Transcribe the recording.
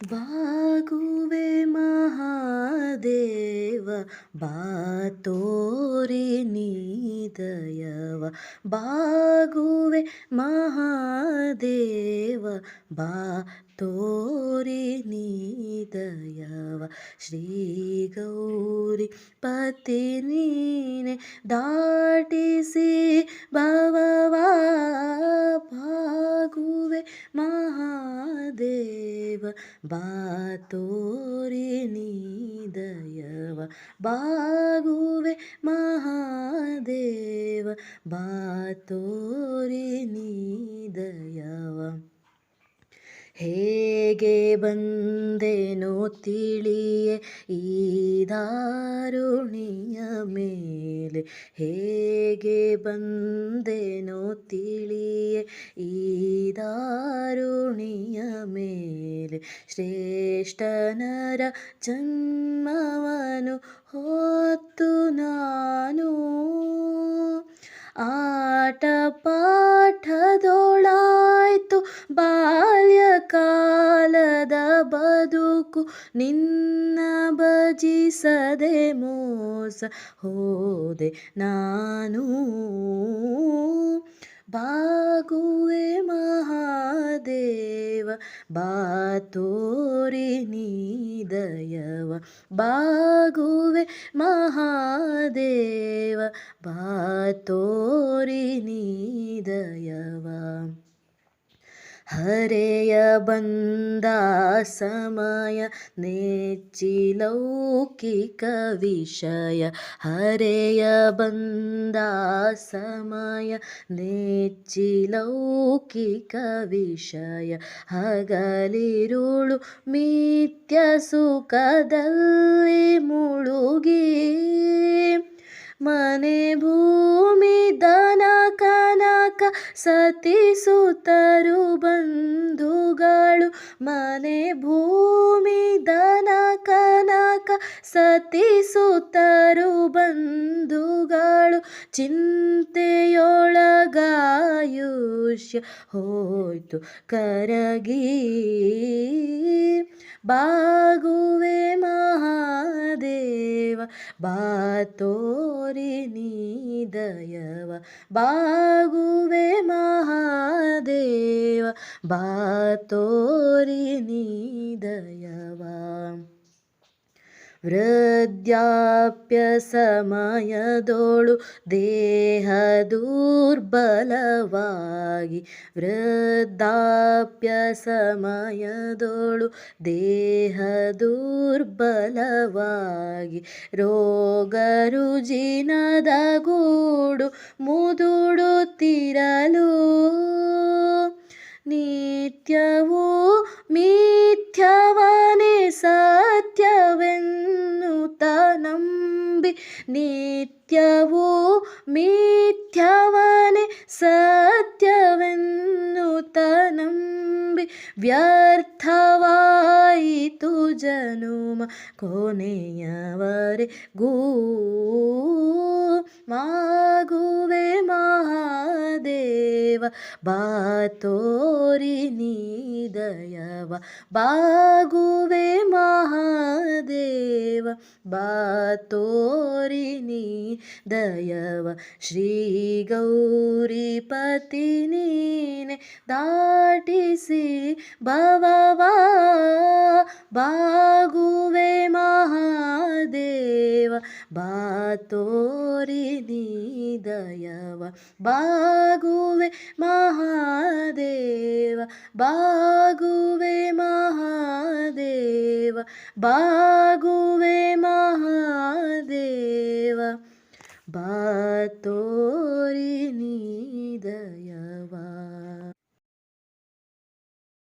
ಬಾಗುವೆ ಮಹಾದೇವ ಬಾತೋರಿ ನೀದಯವ ಬಾಗುವೆ ಮಹಾದೇವ ಬಾ ತೋರಿ ನೀದಯವ ಶ್ರೀ ಗೌರಿ ಪತಿ ನೀನೆ ದಾಟಿಸಿ ಭವವಾ ಬಾತೋರಿ ನೀದಯವ ಬಾಗುವೆ ಮಹಾದೇವ, ಬಾತೋರಿ ನೀದಯವ ಹೇಗೆ ಬಂದೆನೋ ತಿಳಿಯೇ ಈ ದಾರುಣಿಯ ಮೇಲೆ, ಹೇಗೆ ಬಂದೆನೋ ತಿಳಿಯೇ ಈ ಮೇಲೆ ಶ್ರೇಷ್ಠನರ ಜನ್ಮವನು ಹೊತ್ತು ನಾನು. ಆಟ ಪಾಠದೊಳಾಯ್ತು ಬಾಲ್ಯಕಾಲದ ಬದುಕು ನಿನ್ನ ಭಜಿಸದೆ ಮೋಸ ಹೋದೆ ನಾನು. ಬಾಗುವೆ ಮಹಾದೇವ ಬಾತೋರಿ ನೀದಯವ ಬಾಗುವೆ ಮಹಾದೇವ ಬಾತೋರಿ ನೀದಯವ ಹರೆಯ ಬಂದ ಸಮಯ ನೆಚ್ಚಿ ಲೌಕಿಕ ವಿಷಯ ಹರೆಯ ಬಂದ ಸಮಯ ನೆಚ್ಚಿ ಲೌಕಿಕ ವಿಷಯ ಹಗಲಿರುಳು ಮಿಥ್ಯ ಸುಖದಲ್ಲಿ ಮುಳುಗಿ ಮನೆ ಭೂಮಿ ದನ ಕನಕ ಸತಿಸುತ್ತರು ಬಂಧುಗಳು ಮನೆ ಭೂಮಿ ದನ ಕನಕ ಸತಿಸುತ್ತರು ಬಂಧುಗಳು ಚಿಂತೆಯೊಳಗಾಯುಷ್ಯ ಹೋಯ್ತು ಕರಗಿ ಬಾಗುವೆ ಮಹಾದೇವ ಬಾತೋರಿ ನೀದಯವ ಬಾಗುವೆ ಮಹಾದೇವ ಬಾತೋರಿ ನೀದಯವ ವೃದ್ಧಾಪ್ಯ ಸಮಯದೋಳು ದೇಹ ದುರ್ಬಲವಾಗಿ. ವೃದ್ಧಾಪ್ಯ ಸಮಯದೋಳು ದೇಹ ದುರ್ಬಲವಾಗಿ. ರೋಗ ರುಜಿನದ ಗೂಡು ಮುದುಡುತ್ತಿರಲು ನಿತ್ಯವೂ ಮಿಥ್ಯವನೇ ನಿತ್ಯವೂ ಮಿಥ್ಯವನೇ ಸತ್ಯವೆನ್ನುತ್ತ ನಂಬಿ ವ್ಯರ್ಥವಾಯಿತು ಜನುಮ ಕೊನೆಯವರೆಗೂ ಮಾಗುವೆ ಮಹಾದೇವ ಬಾತೋರಿ ನೀದಯವ ಬಾಗುವೆ ಮಹಾದೇವ ಬಾತೋರಿ ನೀದಯವ ಶ್ರೀ ಗೌರಿ ಪತಿ ನೀನೆ ದಾಟಿಸಿ ಭವವ ಬಾಗುವೆ ಮಹಾದೇವ ಬಾತೋರಿನಿ ದಯವ ಬಾಗುವೆ ಮಹಾದೇವ ಬಾಗುವೆ ಮಹಾದೇವ ಬಾಗುವೆ ಮಹಾದೇವ ಬಾತೋರಿ ನೀದಯವ